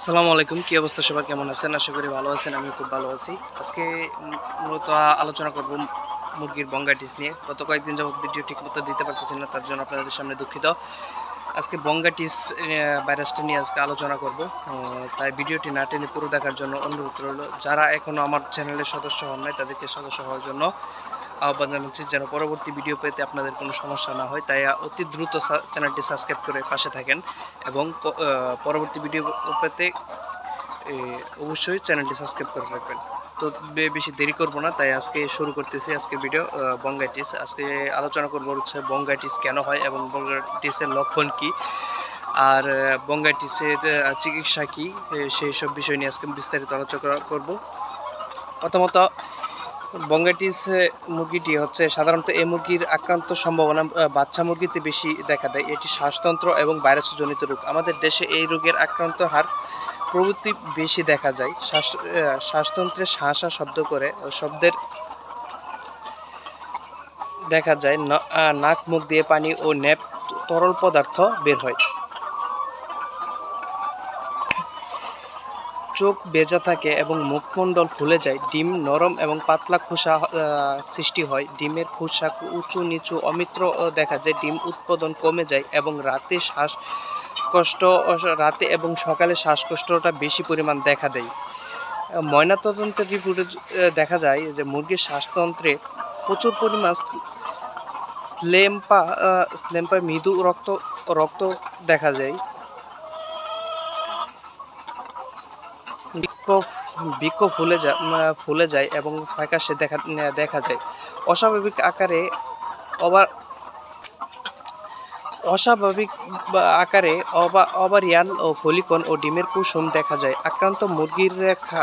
আসসালামু আলাইকুম, কী অবস্থা সবার? কেমন আছেন? আশা করি ভালো আছেন আমি খুব ভালো আছি। আজকে মূলত আলোচনা করব মুরগির বঙ্গাটিস নিয়ে। গত কয়েকদিন যাবত ভিডিও ঠিক মতো দিতে পারতেছি না, তার জন্য আপনাদের সামনে দুঃখিত। আজকে বঙ্গাটিস ভাইরাসটা নিয়ে আজকে আলোচনা করব। তাই ভিডিওটি না টেনে পুরো দেখার জন্য অনুরোধ রইল। যারা এখনও আমার চ্যানেলের সদস্য হন নাই, তাদেরকে সদস্য হওয়ার জন্য আহ্বান জানাচ্ছি যেন পরবর্তী ভিডিও পেতে আপনাদের কোনো সমস্যা না হয়। তাই অতি দ্রুত চ্যানেলটি সাবস্ক্রাইব করে পাশে থাকেন এবং পরবর্তী ভিডিও পেতে অবশ্যই চ্যানেলটি সাবস্ক্রাইব করে রাখবেন। তো বেশি দেরি করব না, তাই আজকে শুরু করতেছি আজকে ভিডিও বঙ্গাইটিস। আজকে আলোচনা করব হচ্ছে বঙ্গাইটিস কেন হয় এবং বঙ্গাইটিসের লক্ষণ কি, আর বঙ্গাইটিসের চিকিৎসা কী সেই সব বিষয় নিয়ে আজকে বিস্তারিত আলোচনা করব। প্রথমত বঙ্গাইটিস এ, মুরগিটি হচ্ছে সাধারণত এই মুরগির আক্রান্ত সম্ভাবনা বাচ্চা মুরগিতে বেশি দেখা দেয়। এটি শ্বাসতন্ত্র এবং ভাইরাসজনিত রোগ। আমাদের দেশে এই রোগের আক্রান্ত হার প্রভৃতি বেশি দেখা যায়। শ্বাস শ্বাসতন্ত্রে শাঁসা শব্দ করে শব্দের দেখা যায় নাক মুখ দিয়ে পানি ও ন্যাপ তরল পদার্থ বের হয়। চোখ বেজা থাকে এবং মুখমণ্ডল ফুলে যায়। ডিম নরম এবং পাতলা খোসা সৃষ্টি হয়। ডিমের খোসা উঁচু নিচু অমিত্র দেখা যায়। ডিম উৎপাদন কমে যায় এবং রাতে শ্বাস কষ্ট রাতে এবং সকালে শ্বাসকষ্টটা বেশি পরিমাণ দেখা দেয়। ময়নাতদন্তের রিপোর্টে দেখা যায় যে মুরগির শ্বাসতন্ত্রে প্রচুর পরিমাণ স্লেম্পা স্লেম্পা মৃদু রক্ত রক্ত দেখা যায়। বৃক্ষ বৃক্ষ ফুলে যায় ফুলে যায় এবং আকাশে দেখা দেখা যায়। অস্বাভাবিক আকারে অবার অস্বাভাবিক আকারে অবা, অবারিয়ান ও ফলিকন ও ডিমের কুসুম দেখা যায়। আক্রান্ত মুরগির রেখা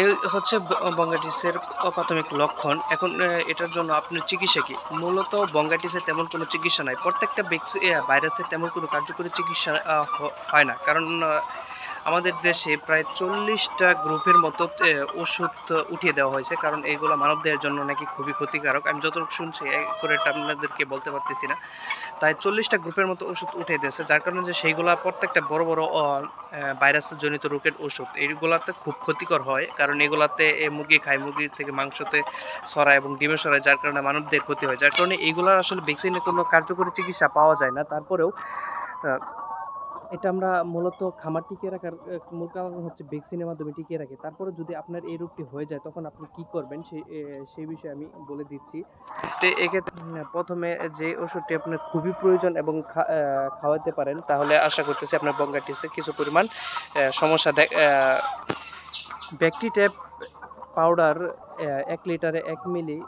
এই হচ্ছে বঙ্গাটিসের প্রাথমিক লক্ষণ। এখন এটার জন্য আপনার চিকিৎসা কি? মূলত বঙ্গাটিসের তেমন কোনো চিকিৎসা নাই। প্রত্যেকটা ভাইরাসের তেমন কোনো কার্যকরী চিকিৎসা হয় না। কারণ আমাদের দেশে প্রায় চল্লিশটা গ্রুপের মতো ওষুধ উঠিয়ে দেওয়া হয়েছে। কারণ এইগুলো মানবদেহের জন্য নাকি খুবই ক্ষতিকারক। আমি যতটুকু শুনছি করে আপনাদেরকে বলতে পারতেছি না। তাই চল্লিশটা গ্রুপের মতো ওষুধ উঠিয়ে দিয়েছে, যার কারণে যে সেইগুলা প্রত্যেকটা বড় বড় ভাইরাস জনিত রোগের ওষুধ, এইগুলাতে খুব ক্ষতিকর হয়। কারণ এগুলাতে মুরগি খায়, মুরগির থেকে মাংসতে ছড়ায় এবং ডিমে ছড়ায়, যার কারণে মানবদের ক্ষতি হয়। যার কারণে এইগুলার আসলে ভ্যাকসিনের কোনো কার্যকরী চিকিৎসা পাওয়া যায় না। তারপরেও এটা আমরা মূলত খামার টিকিয়ে রাখার মূল কারণ হচ্ছে ভ্যাকসিনের মাধ্যমে টিকিয়ে রাখি। তারপরে যদি আপনার এই রোগটি হয়ে যায়, তখন আপনি কি করবেন? সেই সেই বিষয়ে আমি বলে দিচ্ছি। তো, এক্ষেত্রে প্রথমে যে ওষুধটি আপনার খুবই প্রয়োজন এবং খাওয়াতে পারেন, তাহলে আশা করতেছি আপনার বঙ্গাটিসে কিছু পরিমাণ সমস্যা দেখ ব্যাকটি ট্যাপ পাউডার এক লিটারে এক মিলি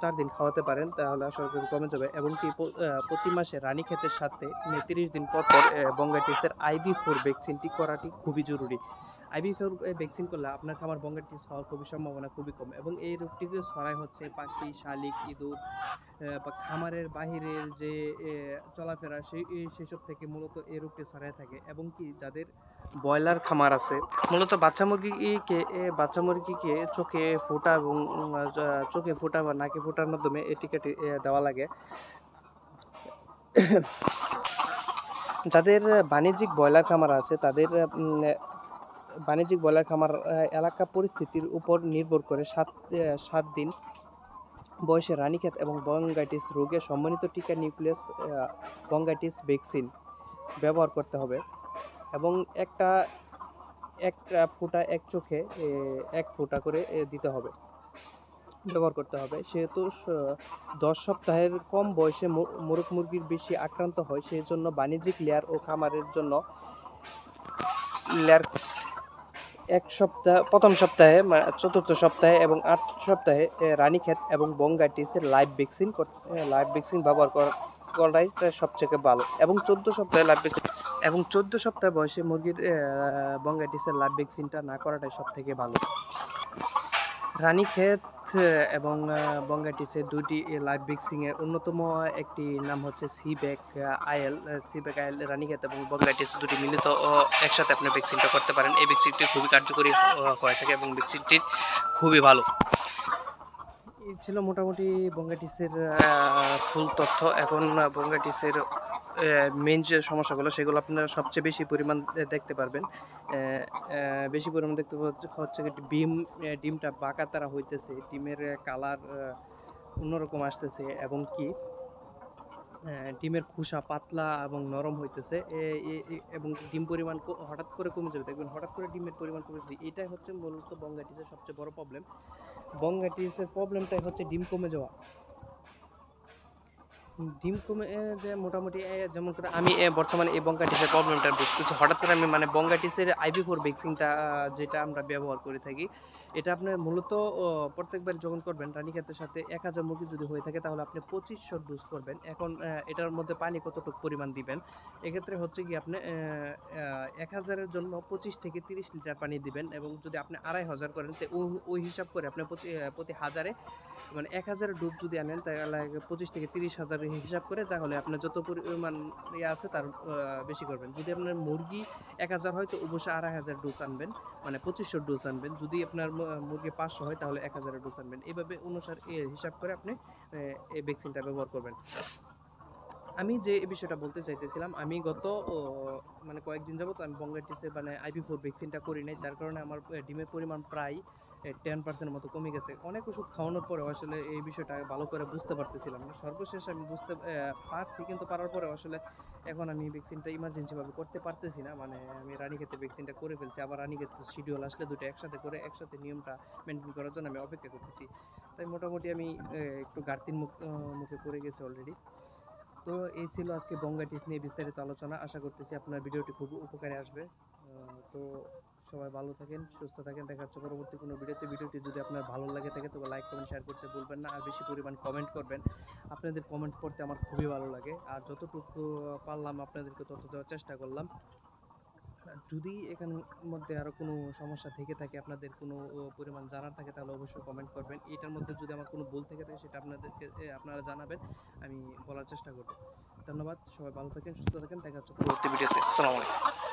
চার দিন খাওয়াতে পারেন, তাহলে করি কমে যাবে। এবং কি প্রতি মাসে রানী ক্ষেতের সাথে তিরিশ দিন পর পর বঙ্গাটিসের আইবি ফোর ভ্যাকসিনটি করাটি খুবই জরুরি। আইবি ফোর ভ্যাকসিন করলে আপনার খামার বঙ্গাটিস হওয়ার খুবই সম্ভাবনা খুবই কম এবং এই রোগটিতে ছড়ায় হচ্ছে পাখি শালিক ইঁদুর বা খামারের বাহিরের যে চলাফেরা সেই সেসব থেকে মূলত এই রোগটি ছড়ায় থাকে এবং কি যাদের ব্রয়লার খামার আছে মূলত বাচ্চা মুরগিকে বাচ্চা মুরগিকে চোখে ফোটা এবং চোখে ফোটা বা নাকে ফোটার মাধ্যমে এই টিকাটি আহ, দেওয়া লাগে। যাদের বাণিজ্যিক ব্রয়লার খামার আছে তাদের বাণিজ্যিক ব্রয়লার খামার এলাকা পরিস্থিতির উপর নির্ভর করে সাত সাত দিন বয়সে রানীক্ষেত এবং বঙ্গাইটিস রোগে সম্মানিত টিকা নিউক্লিয়াস বঙ্গাইটিস ভ্যাকসিন ব্যবহার করতে হবে এবং একটা একটা ফোঁটা এক চোখে এক ফোঁটা করে দিতে হবে। ব্যবহার করতে হবে। সেহেতু দশ সপ্তাহের কম বয়সে মোরগ মুরগির বেশি আক্রান্ত হয় সেই জন্য বাণিজ্যিক লেয়ার ও খামারের জন্য লেয়ার এক সপ্তাহ, প্রথম সপ্তাহে চতুর্থ সপ্তাহে এবং আট সপ্তাহে রানীক্ষেত এবং বঙ্গাইটিসের লাইভ ভ্যাকসিন লাইভ ভ্যাকসিন ব্যবহার করা করাই সবথেকে ভালো। এবং চোদ্দ সপ্তাহে লাইভ ভ্যাকসিন এবং চোদ্দ সপ্তাহ বয়সে মুরগির বঙ্গাইটিসের লাইভ ভ্যাকসিনটা না করাটাই সব থেকে ভালো। রানীক্ষেত এবং বঙ্গাইটিসের দুটি লাইভ ভ্যাকসিনের অন্যতম একটি নাম হচ্ছে সিব্যাক আইএল সিব্যাক আইএল রানীক্ষেত এবং বঙ্গাইটিস দুটি মিলিত একসাথে আপনি ভ্যাকসিনটা করতে পারেন। এই ভ্যাকসিনটি খুবই কার্যকরী হয়ে থাকে এবং ভ্যাকসিনটি খুবই ভালো। এই ছিল মোটামুটি বঙ্গাটিসের ফুল তথ্য। এখন বঙ্গাটিসের মেন যে সমস্যাগুলো, সেগুলো আপনারা সবচেয়ে বেশি পরিমাণ দেখতে পারবেন। বেশি পরিমাণ দেখতে হচ্ছে ডিম ডিমটা বাঁকা তারা হইতেছে, ডিমের কালার অন্যরকম আসতেছে এবং কি ডিমের খোসা পাতলা এবং নরম হইতেছে এবং ডিম পরিমাণ হঠাৎ করে কমে যাবে। দেখবেন হঠাৎ করে ডিমের পরিমাণ কমেছে এটাই হচ্ছে মূলত বঙ্গাইটিসের সবচেয়ে বড় প্রবলেম বঙ্গাইটিসের প্রবলেমটাই হচ্ছে ডিম কমে যাওয়া। ডিম কমে যে মোটামুটি যেমন করে আমি বর্তমানে এই বঙ্গাইটিসের প্রবলেমটা বুঝতেছি হঠাৎ করে আমি মানে বঙ্গাইটিসের আইভি ফোর ভ্যাকসিনটা যেটা আমরা ব্যবহার করে থাকি, এটা আপনার মূলত প্রত্যেকবার যখন করবেন, রানীক্ষেতের সাথে এক হাজার মুরগি যদি হয়ে থাকে, তাহলে আপনি পঁচিশশো ডোজ করবেন। এখন এটার মধ্যে পানি কতটুকু পরিমাণ দিবেন? এক্ষেত্রে হচ্ছে কি, আপনি এক হাজারের জন্য পঁচিশ থেকে তিরিশ লিটার পানি দিবেন এবং যদি আপনি আড়াই হাজার করেন ওই হিসাব করে আপনি প্রতি প্রতি হাজারে মানে এক হাজারের ডুব যদি আনেন তাহলে পঁচিশ থেকে তিরিশ হাজার হিসাব করে, তাহলে আপনার যত পরিমাণ ইয়ে আছে তার বেশি করবেন। যদি আপনার মুরগি এক হাজার হয়, তো অবশ্যই আড়াই হাজার ডোজ আনবেন মানে পঁচিশশো ডোজ আনবেন। যদি আপনার মুরগি পাঁচশো হয়, তাহলে এক হাজারের ডোজ আনবেন। এইভাবে অনুসার হিসাব করে আপনি এই ভ্যাকসিনটা ব্যবহার করবেন। আমি যে বিষয়টা বলতে চাইতেছিলাম, আমি গত মানে কয়েকদিন যাবত আমি বঙ্গাইটিসে মানে আইপি ফোর ভ্যাকসিনটা করি নাই। যার কারণে আমার ডিমের পরিমাণ প্রায় টেন পার্সেন্টের মতো কমে গেছে। অনেক ওষুধ খাওয়ানোর পরে আসলে এই বিষয়টা ভালো করে বুঝতে পারতেছিলাম না। সর্বশেষ আমি বুঝতে পারছি কিন্তু পারার পরে আসলে এখন আমি ভ্যাকসিনটা ইমার্জেন্সিভাবে করতে পারতেছি না। মানে আমি রানীক্ষেতে ভ্যাকসিনটা করে ফেলছি, আবার রানীক্ষেতে শিডিউল আসলে দুটো একসাথে করে, একসাথে নিয়মটা মেনটেন করার জন্য আমি অপেক্ষা করতেছি। তাই মোটামুটি আমি একটু ঘাটতির মুখ মুখে পড়ে গেছি অলরেডি তো এই ছিল আজকে বঙ্গাটিস নিয়ে বিস্তারিত আলোচনা। আশা করতেছি আপনার ভিডিওটি খুব উপকারে আসবে। তো সবাই ভালো থাকেন, সুস্থ থাকেন। দেখা হচ্ছে পরবর্তী কোনো ভিডিওতে। ভিডিওটি যদি আপনার ভালো লাগে থাকে তবে লাইক, কমেন্ট শেয়ার করতে ভুলবেন না। আর বেশি পরিমাণ কমেন্ট করবেন। আপনাদের কমেন্ট পড়তে আমার খুবই ভালো লাগে। আর যতটুকু পারলাম আপনাদেরকে তত দেওয়ার চেষ্টা করলাম। যদি এখানের মধ্যে আরও কোনো সমস্যা থেকে থাকে, আপনাদের কোনো পরিমাণ জানার থাকে, তাহলে অবশ্যই কমেন্ট করবেন। এটার মধ্যে যদি আমার কোনো ভুল থেকে থাকে, সেটা আপনাদেরকে আপনারা জানাবেন। আমি বলার চেষ্টা করব। ধন্যবাদ। সবাই ভালো থাকেন, সুস্থ থাকেন। দেখা হচ্ছে পরবর্তী ভিডিওতে। আসসালামু আলাইকুম।